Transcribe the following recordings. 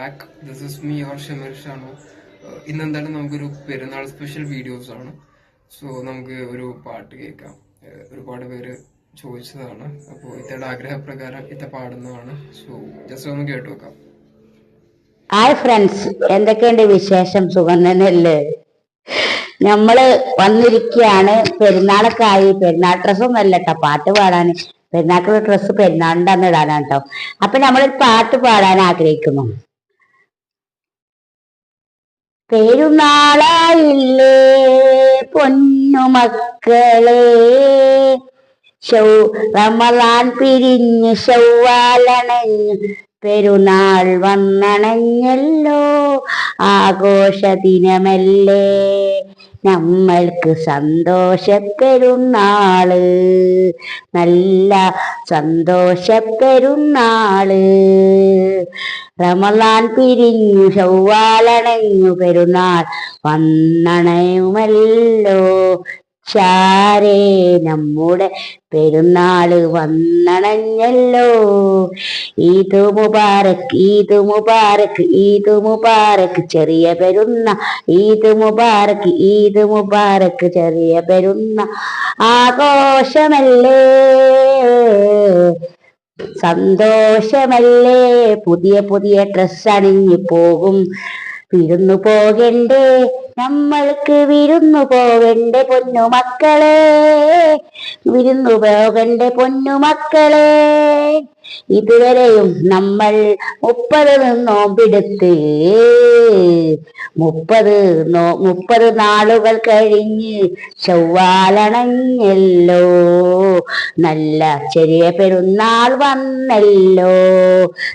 Back this is me R Shanu ഇന്ന് എന്തായാലും നമുക്കൊരു പെരുന്നാൾ സ്പെഷ്യൽ വീഡിയോസ് ആണ്. സോ നമുക്ക് ഒരു പാട്ട് കേൾക്കാം. ഒരുപാട് പേര് ചോദിച്ചതാണ്. അപ്പോൾ ഇത്തയുടെ ആഗ്രഹപ്രകാരം ഇത്ത പാടുന്നതാണ്. സോ ജസ്റ്റ് ഒന്ന് കേട്ടു നോക്കാം. ഹായ് ഫ്രണ്ട്സ് എന്തൊക്കെയുണ്ട് വിശേഷം? സുഖം തന്നെയല്ലേ? നമ്മൾ വന്നിരിക്കുകയാണ് പെരുന്നാളൊക്കെ ആയി. പെരുന്നാൾ ഡ്രസ്സൊന്നും അല്ല കേട്ടോ പാട്ട് പാടാൻ പെരുന്നാൾക്കുള്ള ഡ്രസ്സ് പെരുന്നാളിന്റെ അന്ന് ഇടാനാണ് കേട്ടോ അപ്പൊ നമ്മളൊരു പാട്ട് പാടാൻ ആഗ്രഹിക്കുന്നു. പെരുന്നാളായില്ലേ പൊന്നുമക്കളെ ഷൗ റമലാൻ പിരിഞ്ഞ് ശൗവാലണഞ്ഞ് പെരുന്നാൾ വന്നണഞ്ഞല്ലോ. ആഘോഷ ദിനമല്ലേ നമ്മൾക്ക് സന്തോഷപ്പെരുന്നാൾ നല്ല സന്തോഷപ്പെരുന്നാൾ റമലാൻ പിരിഞ്ഞു ചൊവ്വാലണഞ്ഞു പെരുന്നാൾ വന്നണയുമല്ലോ. ചാരേ നമ്മുടെ പെരുന്നാൾ വന്നണഞ്ഞല്ലോ. ഈദ് മുബാറക് ഈദ് മുബാറക് ഈദ് മുബാറക് ചെറിയ പെരുന്ന. ഈദ് മുബാറക് ഈദ് മുബാറക് ചെറിയ പെരുന്ന. ആഘോഷമല്ലേ? സന്തോഷമല്ലേ? പുതിയ പുതിയ ഡ്രസ് അണിഞ്ഞു പോകും. വിരുന്നു പോകണ്ടേ? നമ്മൾക്ക് വിരുന്നു പോകണ്ട പൊന്നു മക്കളെ. വിരുന്നു പോകണ്ട പൊന്നു മക്കളെ. ഇതുവരെയും നമ്മൾ മുപ്പത് നോമ്പെടുത്ത്. മുപ്പത് നോ മുപ്പത് നാളുകൾ കഴിഞ്ഞ് ചൊവ്വാലണഞ്ഞല്ലോ. നല്ല ചെറിയ പെരുന്നാൾ വന്നല്ലോ.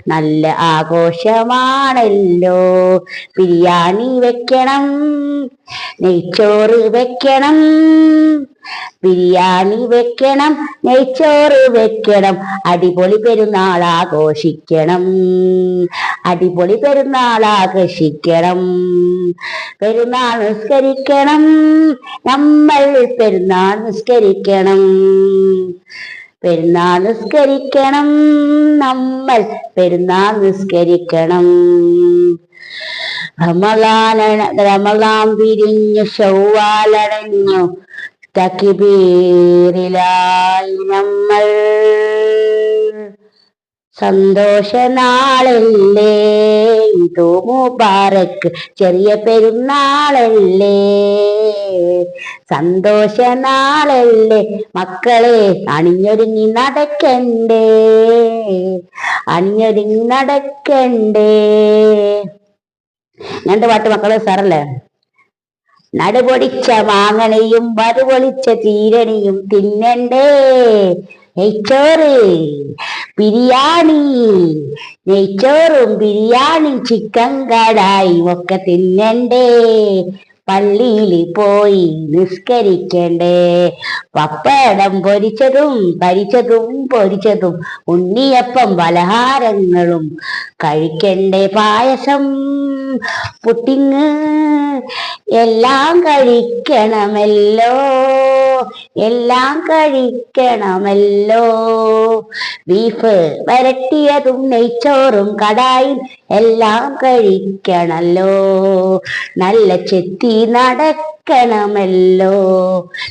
നല്ല ആഘോഷമാണല്ലോ. ബിരിയാണി വെക്കണം. നെയ്ച്ചോറ് വെക്കണം. ബിരിയാണി വെക്കണം. നെയ്ച്ചോറ് വെക്കണം. അടിപൊളി പെരുന്നാൾ ആഘോഷിക്കണം. അടിപൊളി പെരുന്നാൾ ആഘോഷിക്കണം. പെരുന്നാൾ നിസ്കരിക്കണം. നമ്മൾ പെരുന്നാൾ നിസ്കരിക്കണം. പെരുന്നാൾ നിസ്കരിക്കണം. നമ്മൾ പെരുന്നാൾ നിസ്കരിക്കണം. റമലാന റമലാൻ പിരിഞ്ഞു ചൊവ്വാലടഞ്ഞു തക്കിബീറിലായി നമ്മൾ സന്തോഷ നാളല്ലേ ഇതോ മുബാറക്ക് ചെറിയ പെരുന്നാളല്ലേ? സന്തോഷനാളല്ലേ? മക്കളെ അണിഞ്ഞൊരുങ്ങി നടക്കണ്ടേ? അണിഞ്ഞൊരുങ്ങി നടക്കണ്ടേ? രണ്ട് പാട്ട് മക്കളെ സാറല്ലേ? നടുപൊടിച്ച മാങ്ങണിയും വറുപൊളിച്ച തീരണിയും തിന്നണ്ടേ. നെയ്ച്ചോറ് ബിരിയാണി നെയ്ച്ചോറും ബിരിയാണി ചിക്കൻ കടായും ഒക്കെ തിന്നണ്ടേ. പള്ളിയിൽ പോയി നിസ്കരിക്കണ്ടേ. പപ്പടം പൊരിച്ചതും പരിച്ചതും പൊരിച്ചതും ഉണ്ണിയപ്പം പലഹാരങ്ങളും. കഴിക്കണ്ടേ പായസം? പുട്ടിങ്. എല്ലാം കഴിക്കണമല്ലോ. എല്ലാം കഴിക്കണമല്ലോ. ബീഫ് വരട്ടിയതും നെയ്ച്ചോറും കടായും എല്ലാം കഴിക്കണല്ലോ. നല്ല ചെത്തി നടക്കണമല്ലോ.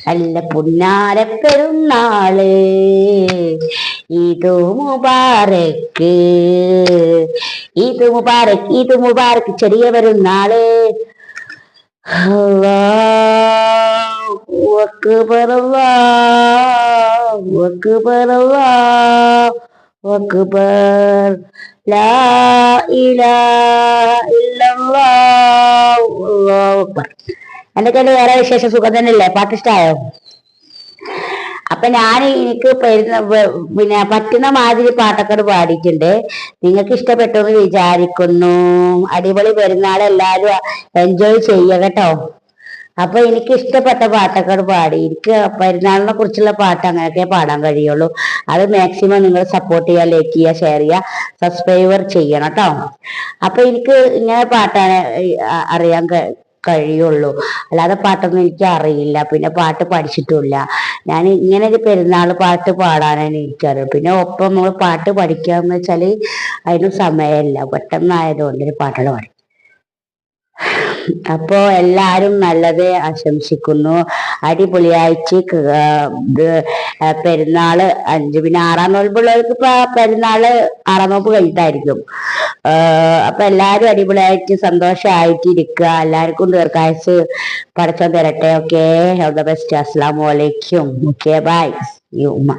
നല്ല പുന്നാര പെരുന്നാൾ. ഇത് മുബാറക്ക്. ഇത് മുബാറക്ക് ഇത് മുബാറക്ക്. ചെറിയ പെരുന്നാൾ. അല്ലാഹു അക്ബർ ലാ ഇലാഹ അല്ലാഹു അക്ബർ. വേറെ വിശേഷം സുഖം തന്നെയല്ലേ? പാട്ട് ഇഷ്ടമായോ അപ്പൊ ഞാൻ എനിക്ക് പിന്നെ പറ്റുന്ന മാതിരി പാട്ടൊക്കെ പാടിയിട്ടുണ്ട്. നിങ്ങൾക്ക് ഇഷ്ടപ്പെട്ടു എന്ന് വിചാരിക്കുന്നു. അടിപൊളി പെരുന്നാൾ എല്ലാരും എൻജോയ് ചെയ്യുക കേട്ടോ. അപ്പൊ എനിക്ക് ഇഷ്ടപ്പെട്ട പാട്ടൊക്കെ പാടി. എനിക്ക് പെരുന്നാളിനെ കുറിച്ചുള്ള പാട്ട് അങ്ങനെയൊക്കെ പാടാൻ കഴിയുള്ളൂ. അത് മാക്സിമം നിങ്ങൾ സപ്പോർട്ട് ചെയ്യുക ലൈക്ക് ചെയ്യുക ഷെയർ ചെയ്യുക സബ്സ്ക്രൈബർ ചെയ്യണം കേട്ടോ അപ്പൊ എനിക്ക് ഇങ്ങനെ പാട്ടാണ് അറിയാൻ കഴിയുള്ളൂ. അല്ലാതെ പാട്ടൊന്നും എനിക്ക് അറിയില്ല. പിന്നെ പാട്ട് പഠിച്ചിട്ടുമില്ല. ഞാൻ ഇങ്ങനെ ഒരു പെരുന്നാൾ പാട്ട് പാടാനാണ് എനിക്കറിയാം പിന്നെ ഒപ്പം നമ്മൾ പാട്ട് പഠിക്കാന്ന് വെച്ചാൽ അതിന് സമയമില്ല. പെട്ടെന്നായതുകൊണ്ട് ഒരു പാട്ടുകൾ പാടി. അപ്പോ എല്ലാരും നല്ലത് ആശംസിക്കുന്നു. അടിപൊളിയായിട്ട് പെരുന്നാൾ അഞ്ചു പിന്നെ ആറാം നോൽപ്പുള്ളവർക്ക് ഇപ്പൊ പെരുന്നാൾ ആറാം നോമ്പ് കഴിഞ്ഞിട്ടായിരിക്കും അപ്പൊ എല്ലാരും അടിപൊളിയായിട്ട് സന്തോഷമായിട്ട് ഇരിക്കുക എല്ലാവർക്കും ദീർഘായുസ് പടച്ചോൻ തരട്ടെ. ഓക്കെ. All the best. അസ്സാം വലൈക്കും ഓക്കെ. ബൈ. യു ഉമ്മ.